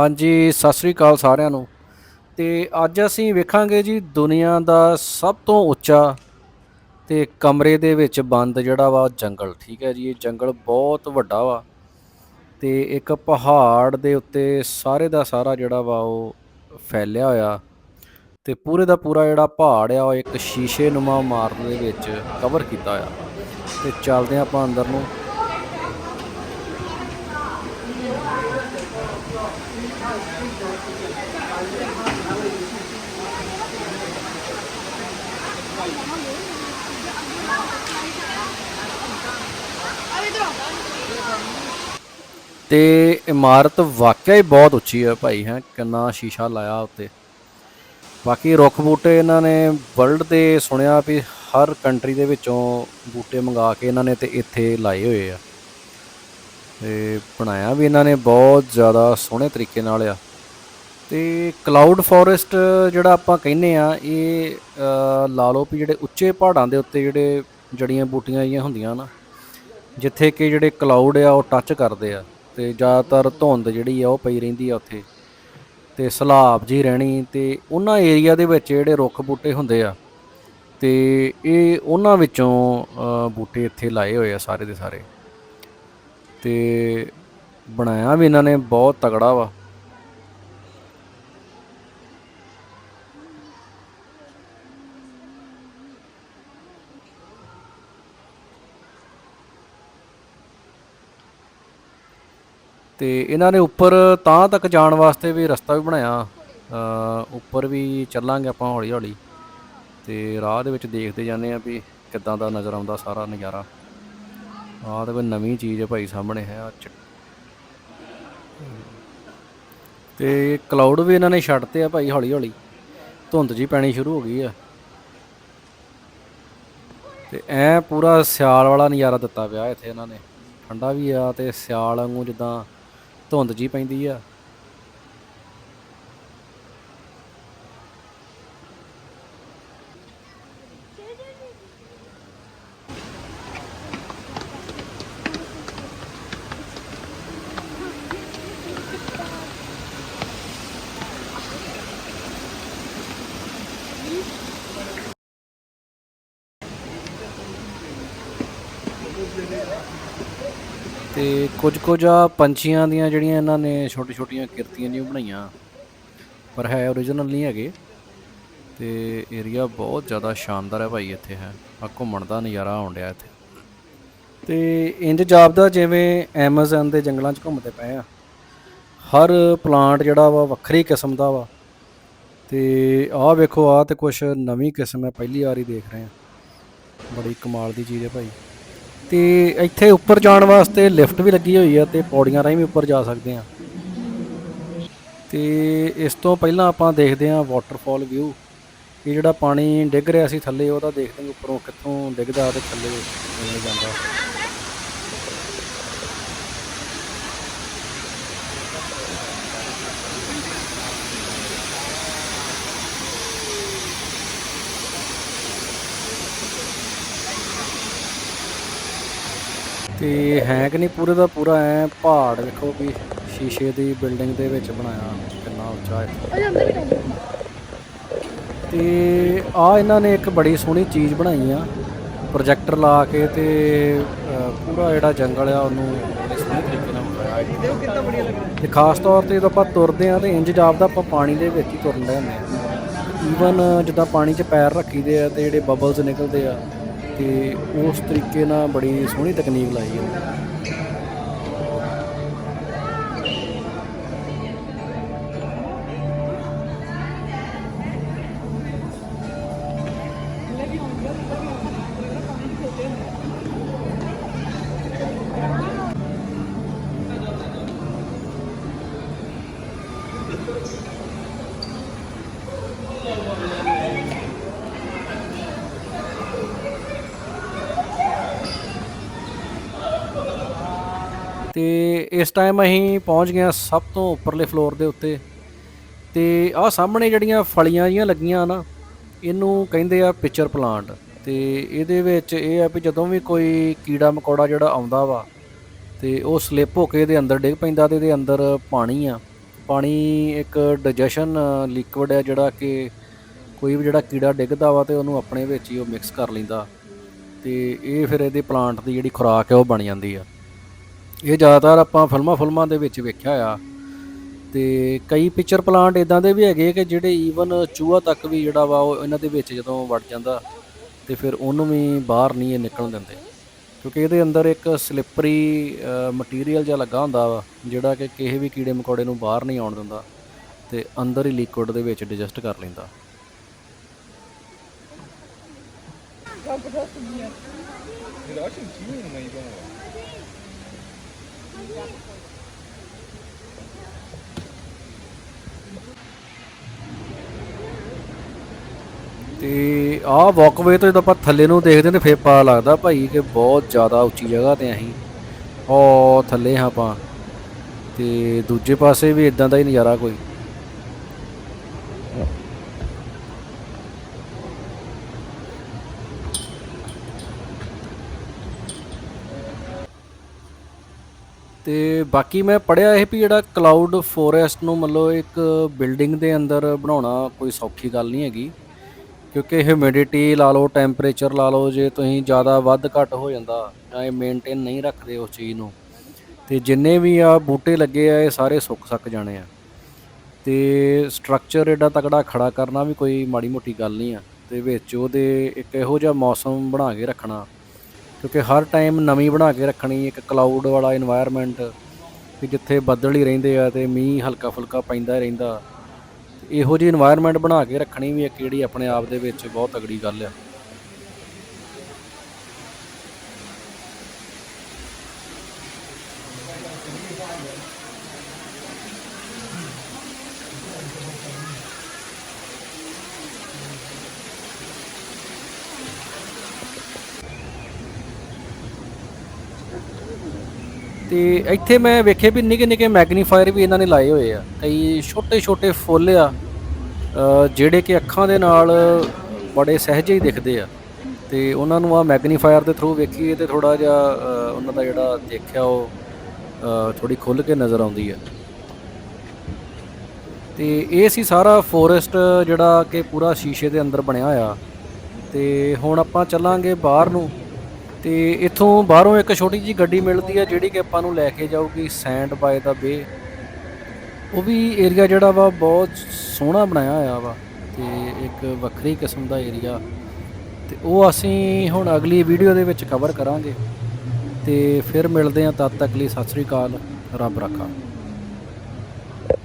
ਹਾਂਜੀ, ਸਤਿ ਸ੍ਰੀ ਅਕਾਲ ਸਾਰਿਆਂ ਨੂੰ। ਤੇ ਅੱਜ ਅਸੀਂ ਵੇਖਾਂਗੇ ਜੀ ਦੁਨੀਆ ਦਾ ਸਭ ਤੋਂ ਉੱਚਾ ਤੇ ਕਮਰੇ ਦੇ ਵਿੱਚ ਬੰਦ ਜਿਹੜਾ ਵਾ ਜੰਗਲ, ਠੀਕ ਹੈ ਜੀ, ਇਹ ਜੰਗਲ ਬਹੁਤ ਵੱਡਾ ਵਾ। ਤੇ ਇੱਕ ਪਹਾੜ ਦੇ ਉੱਤੇ ਸਾਰੇ ਦਾ ਸਾਰਾ ਜਿਹੜਾ ਵਾ ਉਹ ਫੈਲਿਆ ਹੋਇਆ। ਤੇ ਪੂਰੇ ਦਾ ਪੂਰਾ ਜਿਹੜਾ ਪਹਾੜ ਆ, ਉਹ ਇੱਕ ਸ਼ੀਸ਼ੇ ਨੁਮਾ ਮਾਰਨ ਦੇ ਵਿੱਚ ਕਵਰ ਕੀਤਾ ਹੋਇਆ। ਤੇ ਚੱਲਦੇ ਹਾਂ ਆਪਾਂ ਅੰਦਰ ਨੂੰ। ਤੇ ਇਮਾਰਤ ਵਾਕਿਆ ਹੀ ਬਹੁਤ ਉੱਚੀ ਹੈ ਭਾਈ, ਹੈ, ਕਿੰਨਾ ਸ਼ੀਸ਼ਾ ਲਾਇਆ ਉੱਤੇ। ਬਾਕੀ ਰੁੱਖ ਬੂਟੇ ਇਹਨਾਂ ਨੇ ਵਰਲਡ ਦੇ ਸੁਣਿਆ ਵੀ ਹਰ ਕੰਟਰੀ ਦੇ ਵਿੱਚੋਂ ਬੂਟੇ ਮੰਗਾ ਕੇ ਇਹਨਾਂ ਨੇ ਤੇ ਇੱਥੇ ਲਾਏ ਹੋਏ ਆ। ਤੇ ਬਣਾਇਆ ਵੀ ਇਹਨਾਂ ਨੇ ਬਹੁਤ ਜ਼ਿਆਦਾ ਸੋਹਣੇ ਤਰੀਕੇ ਨਾਲ ਆ। ਤੇ ਕਲਾਊਡ ਫੋਰੈਸਟ ਜਿਹੜਾ ਆਪਾਂ ਕਹਿੰਨੇ ਆ, ਇਹ ਲਾ ਲਓ ਵੀ ਜਿਹੜੇ ਉੱਚੇ ਪਹਾੜਾਂ ਦੇ ਉੱਤੇ ਜਿਹੜੇ ਜੜੀਆਂ ਬੂਟੀਆਂ ਜਿਹੀਆਂ ਹੁੰਦੀਆਂ ਨਾ, ਜਿੱਥੇ ਕਿ ਜਿਹੜੇ ਕਲਾਊਡ ਆ ਉਹ ਟੱਚ ਕਰਦੇ ਆ ਤੇ ਜ਼ਿਆਦਾਤਰ ਧੁੰਦ ਜਿਹੜੀ ਆ ਉਹ ਪਈ ਰਹਿੰਦੀ ਆ ਉੱਥੇ। ਤੇ ਸਲਾਬ ਜੀ ਰਹਿਣੀ ਤੇ ਉਹਨਾਂ ਏਰੀਆ ਦੇ ਵਿੱਚ ਜਿਹੜੇ ਰੁੱਖ ਬੂਟੇ ਹੁੰਦੇ ਆ, ਤੇ ਇਹ ਉਹਨਾਂ ਵਿੱਚੋਂ ਬੂਟੇ ਇੱਥੇ ਲਾਏ ਹੋਏ ਆ ਸਾਰੇ ਦੇ ਸਾਰੇ। ਤੇ ਬਣਾਇਆ ਵੀ ਇਹਨਾਂ ਨੇ, ਬਹੁਤ ਤਗੜਾ ਵਾ। ਤੇ ਇਹਨਾਂ ਨੇ ਉੱਪਰ ਤਾਂ ਤੱਕ ਜਾਣ ਵਾਸਤੇ ਵੀ ਰਸਤਾ ਵੀ ਬਣਾਇਆ। ਉੱਪਰ ਵੀ ਚੱਲਾਂਗੇ ਆਪਾਂ ਹੌਲੀ ਹੌਲੀ ਤੇ ਰਾਹ ਦੇ ਵਿੱਚ ਦੇਖਦੇ ਜਾਂਦੇ ਆ ਵੀ ਕਿੱਦਾਂ ਦਾ ਨਜ਼ਰ ਆਉਂਦਾ ਸਾਰਾ ਨਜ਼ਾਰਾ। ਆਹ ਤਾਂ ਕੋਈ ਨਵੀਂ ਚੀਜ਼ ਹੈ ਭਾਈ ਸਾਹਮਣੇ, ਹੈ ਆਹ ਚ- ਤੇ ਕਲਾਊਡ ਵੀ ਇਹਨਾਂ ਨੇ ਛੱਡਤੇ ਆ ਭਾਈ ਹੌਲੀ ਹੌਲੀ ਧੁੰਦ ਜੀ ਪੈਣੀ ਸ਼ੁਰੂ ਹੋ ਗਈ ਆ। ਤੇ ਐ ਪੂਰਾ ਸਿਆਲ ਵਾਲਾ ਨਜ਼ਾਰਾ ਦਿੱਤਾ ਪਿਆ ਇੱਥੇ ਇਹਨਾਂ ਨੇ। ਠੰਡਾ ਵੀ ਆ ਤੇ ਸਿਆਲ ਵਾਂਗੂ ਜਿੱਦਾਂ ਧੁੰਦ ਜੀ ਪੈਂਦੀ ਆ। ਤੇ ਕੁਝ ਕੁਝ ਆ ਪੰਛੀਆਂ ਦੀਆਂ ਜਿਹੜੀਆਂ ਇਹਨਾਂ ਨੇ ਛੋਟੀ ਛੋਟੀਆਂ ਕਿਰਤੀਆਂ ਜਿਹੀਆਂ ਬਣਾਈਆਂ, ਪਰ ਹੈ ਓਰੀਜਨਲ ਨਹੀਂ ਹੈਗੇ ਤੇ ਏਰੀਆ ਬਹੁਤ ਜ਼ਿਆਦਾ ਸ਼ਾਨਦਾਰ ਹੈ ਭਾਈ ਇੱਥੇ ਹੈ, ਆ ਘੁੰਮਣ ਦਾ ਨਜ਼ਾਰਾ ਆਉਣ ਡਿਆ ਇੱਥੇ। ਤੇ ਇੰਜ ਜਾਪਦਾ ਜਿਵੇਂ ਐਮਾਜ਼ਨ ਦੇ ਜੰਗਲਾਂ 'ਚ ਘੁੰਮਦੇ ਪਏ ਆ। ਹਰ ਪਲਾਂਟ ਜਿਹੜਾ ਵਾ ਵੱਖਰੀ ਕਿਸਮ ਦਾ ਵਾ ਤੇ ਆਹ ਵੇਖੋ, ਆਹ ਤੇ ਕੁਝ ਨਵੀਂ ਕਿਸਮ ਹੈ, ਪਹਿਲੀ ਵਾਰੀ ਦੇਖ ਰਹੇ ਆ ਬੜੀ ਕਮਾਲ ਦੀ ਚੀਜ਼ ਹੈ ਭਾਈ। ਤੇ ਇੱਥੇ ਉੱਪਰ ਜਾਣ ਵਾਸਤੇ ਲਿਫਟ ਵੀ ਲੱਗੀ ਹੋਈ ਆ ਤੇ ਪੌੜੀਆਂ ਰਾਹੀਂ ਵੀ ਉੱਪਰ ਜਾ ਸਕਦੇ ਆ। ਤੇ ਇਸ ਤੋਂ ਪਹਿਲਾਂ ਆਪਾਂ ਦੇਖਦੇ ਆ ਵਾਟਰਫਾਲ ਵਿਊ ਇਹ ਜਿਹੜਾ ਪਾਣੀ ਡਿੱਗ ਰਿਹਾ ਸੀ ਥੱਲੇ, ਉਹਦਾ ਦੇਖਦੇ ਹਾਂ ਉੱਪਰੋਂ ਕਿੱਥੋਂ ਡਿੱਗਦਾ ਤੇ ਥੱਲੇ ਜਾਂਦਾ। ਤੇ ਹੈ ਕਿ ਨਹੀਂ ਪੂਰੇ ਦਾ ਪੂਰਾ ਐ ਪਹਾੜ ਵੇਖੋ ਵੀ ਸ਼ੀਸ਼ੇ ਦੀ ਬਿਲਡਿੰਗ ਦੇ ਵਿੱਚ ਬਣਾਇਆ ਕਿੰਨਾ ਉੱਚਾ ਹੈ। ਤੇ ਆ ਇਹਨਾਂ ਨੇ ਇੱਕ ਬੜੀ ਸੋਹਣੀ ਚੀਜ਼ ਬਣਾਈ ਆ ਪ੍ਰੋਜੈਕਟਰ ਲਾ ਕੇ ਤੇ ਪੂਰਾ ਜਿਹੜਾ ਜੰਗਲ ਆ ਉਹਨੂੰ ਬੜੇ ਸੋਹਣੇ ਤਰੀਕੇ ਨਾਲ ਬਣਾਇਆ ਤੇ ਖਾਸ ਤੌਰ ਤੇ ਜਦੋਂ ਆਪਾਂ ਤੁਰਦੇ ਆ ਤੇ ਇੰਜ ਜਾਪਦਾ ਆਪਾਂ ਪਾਣੀ ਦੇ ਵਿੱਚ ਹੀ ਤੁਰਨ ਦੇ ਹੁੰਦੇ ਆ। ਈਵਨ ਜਿੱਦਾਂ ਪਾਣੀ 'ਚ ਪੈਰ ਰੱਖੀਦੇ ਆ ਤੇ ਜਿਹੜੇ ਬਬਲਸ ਨਿਕਲਦੇ ਆ ਤੇ ਉਸ ਤਰੀਕੇ ਨਾਲ ਬੜੀ ਸੋਹਣੀ ਤਕਨੀਕ ਲਾਈ ਹੈ। ਤੇ ਇਸ ਟਾਈਮ ਅਸੀਂ ਪਹੁੰਚ ਗਏ ਹਾਂ ਸਭ ਤੋਂ ਉੱਪਰਲੇ ਫਲੋਰ ਦੇ ਉੱਤੇ। ਤੇ ਆਹ ਸਾਹਮਣੇ ਜਿਹੜੀਆਂ ਫਲੀਆਂ ਜੀਆਂ ਲੱਗੀਆਂ ਨਾ, ਇਹਨੂੰ ਕਹਿੰਦੇ ਆ ਪਿਚਰ ਪਲਾਂਟ ਤੇ ਇਹਦੇ ਵਿੱਚ ਇਹ ਆ ਵੀ ਜਦੋਂ ਵੀ ਕੋਈ ਕੀੜਾ ਮਕੌੜਾ ਜਿਹੜਾ ਆਉਂਦਾ ਵਾ, ਤੇ ਉਹ ਸਲਿੱਪ ਹੋ ਕੇ ਇਹਦੇ ਅੰਦਰ ਡਿੱਗ ਪੈਂਦਾ ਤੇ ਇਹਦੇ ਅੰਦਰ ਪਾਣੀ ਆ। ਪਾਣੀ ਇੱਕ ਡਾਈਜੈਸ਼ਨ ਲਿਕਵਿਡ ਹੈ ਜਿਹੜਾ ਕਿ ਕੋਈ ਵੀ ਜਿਹੜਾ ਕੀੜਾ ਡਿੱਗਦਾ ਵਾ ਤੇ ਉਹਨੂੰ ਆਪਣੇ ਵਿੱਚ ਹੀ ਉਹ ਮਿਕਸ ਕਰ ਲੈਂਦਾ। ਤੇ ਇਹ ਫਿਰ ਇਹਦੇ ਪਲਾਂਟ ਦੀ ਜਿਹੜੀ ਖੁਰਾਕ ਹੈ ਉਹ ਬਣ ਜਾਂਦੀ ਆ। ਇਹ ਜ਼ਿਆਦਾਤਰ ਆਪਾਂ ਫਿਲਮਾਂ ਫਿਲਮਾਂ ਦੇ ਵਿੱਚ ਵੇਖਿਆ ਆ। ਤੇ ਕਈ ਪਿਕਚਰ ਪਲਾਂਟ ਇਦਾਂ ਦੇ ਵੀ ਹੈਗੇ ਕਿ ਜਿਹੜੇ ਈਵਨ ਚੂਹਾ ਤੱਕ ਵੀ ਜਿਹੜਾ ਵਾ ਉਹ ਇਹਨਾਂ ਦੇ ਵਿੱਚ ਜਦੋਂ ਵੜ ਜਾਂਦਾ ਤੇ ਫਿਰ ਉਹਨੂੰ ਵੀ ਬਾਹਰ ਨਹੀਂ ਇਹ ਨਿਕਲਣ ਦਿੰਦੇ। ਕਿਉਂਕਿ ਇਹਦੇ ਅੰਦਰ ਇੱਕ ਸਲਿੱਪਰੀ ਮਟੀਰੀਅਲ ਜਿਹਾ ਲੱਗਾ ਹੁੰਦਾ ਵਾ ਜਿਹੜਾ ਕਿ ਕਿਸੇ ਵੀ ਕੀੜੇ ਮਕੌੜੇ ਨੂੰ ਬਾਹਰ ਨਹੀਂ ਆਉਣ ਦਿੰਦਾ ਤੇ ਅੰਦਰ ਹੀ ਲਿਕਵਿਡ ਦੇ ਵਿੱਚ ਡਿਜੈਸਟ ਕਰ ਲੈਂਦਾ। Ja, aber das ist mir. Ja, da ist ein ਤੇ ਆਹ ਵਾਕਵੇ ਤੋਂ ਜਦੋਂ ਆਪਾਂ ਥੱਲੇ ਨੂੰ ਦੇਖਦੇ ਨੇ ਫੇਰ ਪਤਾ ਲੱਗਦਾ ਭਾਈ ਕਿ ਬਹੁਤ ਜ਼ਿਆਦਾ ਉੱਚੀ ਜਗ੍ਹਾ ਤੇ ਅਸੀਂ ਉਹ ਥੱਲੇ ਹਾਂ ਆਪਾਂ। ਤੇ ਦੂਜੇ ਪਾਸੇ ਵੀ ਇਦਾਂ ਦਾ ਹੀ ਨਜ਼ਾਰਾ ਕੋਈ। ਤੇ ਬਾਕੀ ਮੈਂ ਪੜਿਆ ਇਹ ਵੀ ਜਿਹੜਾ ਕਲਾਊਡ ਫੋਰੈਸਟ ਨੂੰ ਮਤਲਬ ਇੱਕ ਬਿਲਡਿੰਗ ਦੇ ਅੰਦਰ ਬਣਾਉਣਾ ਕੋਈ ਸੌਖੀ ਗੱਲ ਨਹੀਂ ਹੈਗੀ, ਕਿਉਂਕਿ ਹਿਊਮਿਡਿਟੀ ਲਾ ਲਓ ਟੈਂਪਰੇਚਰ ਲਾ ਲਓ, ਜੇ ਤੁਸੀਂ ਜ਼ਿਆਦਾ ਵੱਧ ਘੱਟ ਹੋ ਜਾਂਦਾ ਜਾਂ ਇਹ ਮੇਨਟੇਨ ਨਹੀਂ ਰੱਖਦੇ ਉਸ ਚੀਜ਼ ਨੂੰ, ਤੇ ਜਿੰਨੇ ਵੀ ਆ ਬੂਟੇ ਲੱਗੇ ਆ, ਇਹ ਸਾਰੇ ਸੁੱਕ ਸੱਕ ਜਾਣੇ ਆ। ਤੇ ਸਟਰਕਚਰ ਏਡਾ ਤਕੜਾ ਖੜਾ ਕਰਨਾ ਵੀ ਕੋਈ ਮਾੜੀ ਮੋਟੀ ਗੱਲ ਨਹੀਂ ਆ, ਤੇ ਵਿੱਚ ਉਹਦੇ ਇੱਕ ਇਹੋ ਜਿਹਾ ਮੌਸਮ ਬਣਾ ਕੇ ਰੱਖਣਾ ਕਿਉਂਕਿ ਹਰ ਟਾਈਮ ਨਵੀਂ ਬਣਾ ਕੇ ਰੱਖਣੀ, ਇੱਕ ਕਲਾਊਡ ਵਾਲਾ এনवायरमेंट ਕਿ ਜਿੱਥੇ ਬੱਦਲ ਹੀ ਰਹਿੰਦੇ ਆ ਤੇ ਮੀਂਹ ਹਲਕਾ ਫੁਲਕਾ ਪੈਂਦਾ ਰਹਿੰਦਾ ਇਹੋ ਜਿਹੀ এনवायरमेंट ਬਣਾ ਕੇ ਰੱਖਣੀ ਵੀ ਇੱਕ ਜਿਹੜੀ ਆਪਣੇ ਆਪ ਦੇ ਵਿੱਚ ਬਹੁਤ ਤਗੜੀ ਗੱਲ ਆ। ਤੇ ਇੱਥੇ ਮੈਂ ਵੇਖੇ ਵੀ ਨਿੱਕੇ ਨਿੱਕੇ ਮੈਗਨੀਫਾਇਰ ਵੀ ਇਹਨਾਂ ਨੇ ਲਾਏ ਹੋਏ ਆ। ਕਈ ਛੋਟੇ ਛੋਟੇ ਫੁੱਲ ਆ ਜਿਹੜੇ ਕਿ ਅੱਖਾਂ ਦੇ ਨਾਲ ਬੜੇ ਸਹਿਜੇ ਹੀ ਦਿਖਦੇ ਆ। ਤੇ ਉਹਨਾਂ ਨੂੰ ਆ ਮੈਗਨੀਫਾਇਰ ਦੇ ਥਰੂ ਵੇਖੀਏ ਤੇ ਥੋੜਾ ਜਿਹਾ ਉਹਨਾਂ ਦਾ ਜਿਹੜਾ ਦੇਖਿਆ ਉਹ ਥੋੜੀ ਖੁੱਲ ਕੇ ਨਜ਼ਰ ਆਉਂਦੀ ਹੈ ਤੇ ਇਹ ਸੀ ਸਾਰਾ ਫੋਰੈਸਟ ਜਿਹੜਾ ਕਿ ਪੂਰਾ ਸ਼ੀਸ਼ੇ ਦੇ ਅੰਦਰ ਬਣਿਆ ਹੋਇਆ। ਤੇ ਹੁਣ ਆਪਾਂ ਚੱਲਾਂਗੇ ਬਾਹਰ ਨੂੰ। ਤੇ ਇੱਥੋਂ ਬਾਹਰੋਂ ਇੱਕ ਛੋਟੀ ਜੀ ਗੱਡੀ ਮਿਲਦੀ ਆ ਜਿਹੜੀ ਕਿ ਆਪਾਂ ਨੂੰ ਲੈ ਕੇ ਜਾਊਗੀ ਸੈਂਡ ਬਾਏ ਦਾ ਬੇ। ਉਹ ਵੀ ਏਰੀਆ ਜਿਹੜਾ ਵਾ ਬਹੁਤ ਸੋਹਣਾ ਬਣਾਇਆ ਹੋਇਆ ਵਾ ਤੇ ਇੱਕ ਵੱਖਰੀ ਕਿਸਮ ਦਾ ਏਰੀਆ। ਤੇ ਉਹ ਅਸੀਂ ਹੁਣ ਅਗਲੀ ਵੀਡੀਓ ਦੇ ਵਿੱਚ ਕਵਰ ਕਰਾਂਗੇ। ਤੇ ਫਿਰ ਮਿਲਦੇ ਹਾਂ ਤਦ ਤੱਕ ਲਈ ਸਤਿ ਸ੍ਰੀ ਅਕਾਲ, ਰੱਬ ਰੱਖਾ।